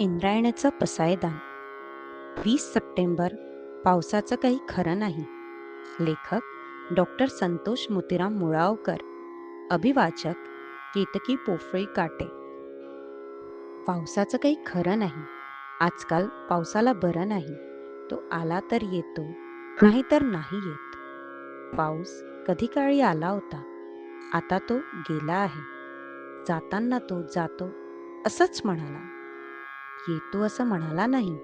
इंद्रायणाचं पसायदान. वीस सप्टेंबर पावसाचं काही खरं नाही. लेखक डॉक्टर संतोष मोतीराम मुळावकर. अभिवाचक केतकी पोफळी काटे. पावसाचं काही खरं नाही. आजकाल पावसाला बरं नाही. तो आला तर येतो नाही तर नाही येत. पाऊस कधी काळी आला होता. आता तो गेला आहे. जाताना तो जातो असंच म्हणाला. येतो असं म्हणाला नाही.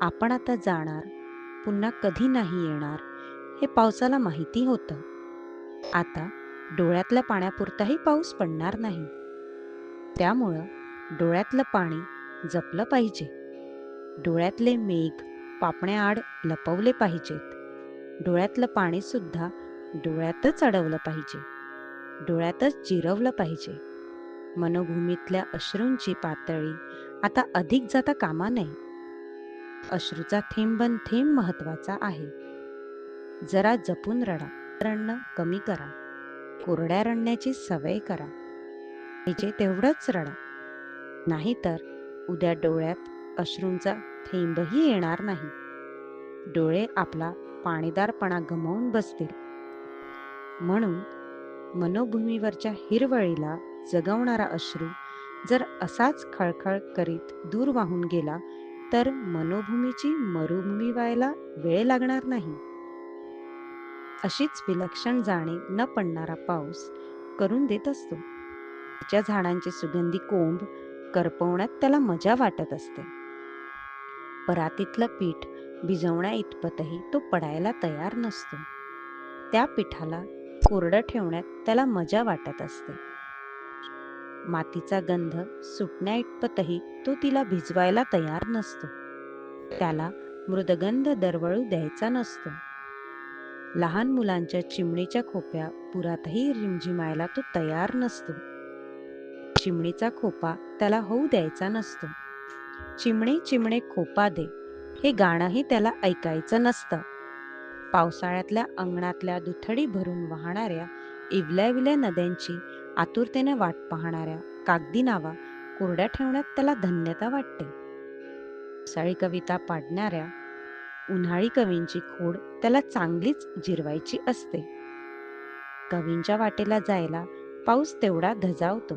आपण आता जाणार पुन्हा कधी नाही येणार हे पावसाला माहिती होतं. आता डोळ्यातल्या पाण्यापुरताही पाऊस पडणार नाही. त्यामुळं डोळ्यातलं पाणी जपलं पाहिजे. डोळ्यातले मेघ पापण्याआड लपवले पाहिजेत. डोळ्यातलं पाणी सुद्धा डोळ्यातच अडवलं पाहिजे. डोळ्यातच जिरवलं पाहिजे. मनोभूमीतल्या अश्रूंची पातळी आता अधिक जाता कामा नये. अश्रूचा थेंबन थेंब महत्त्वाचा आहे. जरा जपून रडा. रडणं कमी करा. कोरड्या रडण्याची सवय करा. पाहिजे तेवढंच रडा. नाहीतर उद्या डोळ्यात अश्रूंचा थेंबही येणार नाही. डोळे आपला पाणीदारपणा गमावून बसतील. म्हणून मनोभूमीवरच्या हिरवळीला जगवणारा अश्रू जर असाच खळखळ करीत दूर वाहून गेला तर मनोभूमीची मरुभूमी व्हायला वेळ लागणार नाही. अशीच विलक्षण जाणे न पडणारा पाऊस करून देत असतो. त्याच्या झाडांचे सुगंधी कोंब करपवण्यात त्याला मजा वाटत असते. परातीतलं पीठ भिजवण्या इतपतही तो पडायला तयार नसतो. त्या पिठाला कोरडं ठेवण्यात त्याला मजा वाटत असते. मातीचा गंध सुटण्याइतपतही तो तिला भिजवायला तयार नसतो. त्याला मृदगंध दरवळू द्यायचा नसतो. लहान मुलांच्या चिमणीच्या खोप्या पुरातही रिमझिमायला तो तयार नसतो. चिमणीचा खोपा त्याला होऊ द्यायचा नसतो. चिमणे चिमणे खोपा दे हे गाणंही त्याला ऐकायचं नसतं. पावसाळ्यातल्या अंगणातल्या दुथडी भरून वाहणाऱ्या इवल्याविल्या नद्यांची आतुरतेने वाट पाहणाऱ्या कागदी नावा कोरड्या ठेवण्यात त्याला धन्यता वाटते. पावसाळी कविता पाडणाऱ्या उन्हाळी कवींची खोड त्याला चांगलीच जिरवायची असते. कवींच्या वाटेला जायला पाऊस तेवढा धजावतो.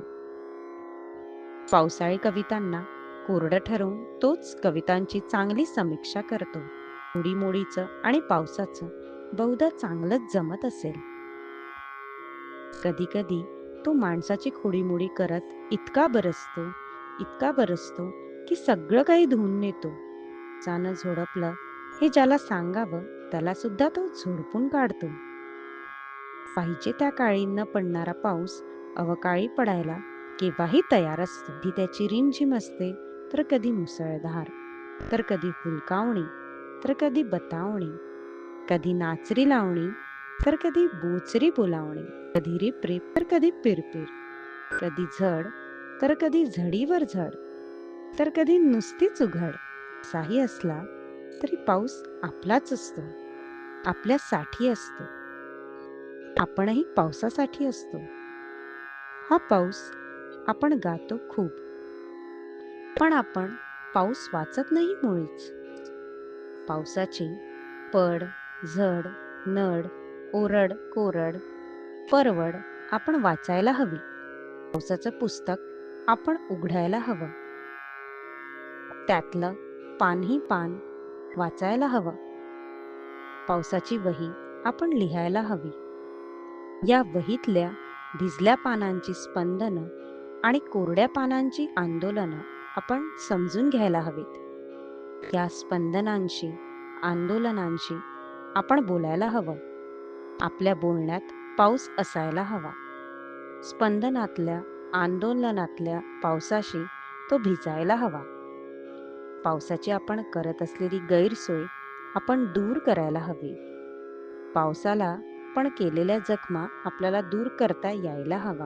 पावसाळी कवितांना कोरडं ठरवून तोच कवितांची चांगली समीक्षा करतो. उडीमोडीचं आणि पावसाचं बहुधा चांगलंच जमत असेल. कधी कधी तो माणसाची खोडीमोडी करत इतका बरसतो इतका बरसतो की सगळं काही धुवून नेतो. चानं झोडपलं हे ज्याला सांगावं त्याला सुद्धा तो झोडपून काढतो. पाहिजे त्या काळी न पडणारा पाऊस अवकाळी पडायला केव्हाही तयार असतो. ती त्याची रिमझिम असते तर कधी मुसळधार तर कधी हुलकावणी तर कधी बतावणी कधी नाचरी लावणी तर कधी बोचरी बोलावणे कधी रिपरिप तर कधी पिरपिर. कधी झड तर कधी झडीवर झड. तर कधी नुसतीच उघड. साही असला तरी पाऊस आपलाच असतो आपल्यासाठी असतो. आपणही पावसासाठी असतो. हा पाऊस आपण गातो खूप. पण आपण पाऊस वाचत नाही मुळीच. पावसाची पड झड नड ओरड कोरड परवड आपण वाचायला हवी. पावसाचं पुस्तक आपण उघडायला हवं. त्यातलं पानही पान वाचायला हवं. पावसाची वही आपण लिहायला हवी. या वहीतल्या भिजल्या पानांची स्पंदनं आणि कोरड्या पानांची आंदोलनं आपण समजून घ्यायला हवीत. या स्पंदनांशी आंदोलनांशी आपण बोलायला हवं. आपल्या बोलण्यात पाऊस असायला हवा. स्पंदनातल्या आंदोलनातल्या पावसाशी तो भिजायला हवा. पावसाची आपण करत असलेली गैरसोय आपण दूर करायला हवी. पावसाला पण केलेल्या जखमा आपल्याला दूर करता यायला हवा.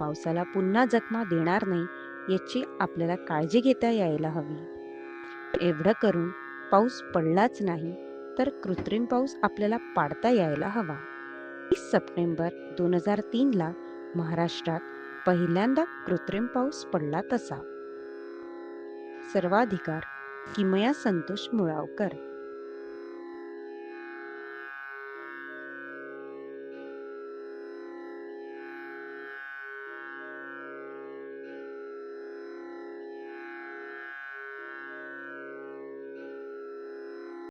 पावसाला पुन्हा जखमा देणार नाही याची आपल्याला काळजी घेता यायला हवी. एवढं करून पाऊस पडलाच नाही तर कृत्रिम पाऊस आपल्याला पाडता यायला हवा. तीस सप्टेंबर दोन हजार तीनला महाराष्ट्रात पहिल्यांदा कृत्रिम पाऊस पडला तसा. सर्वाधिकार किमया संतोष मुळावकर.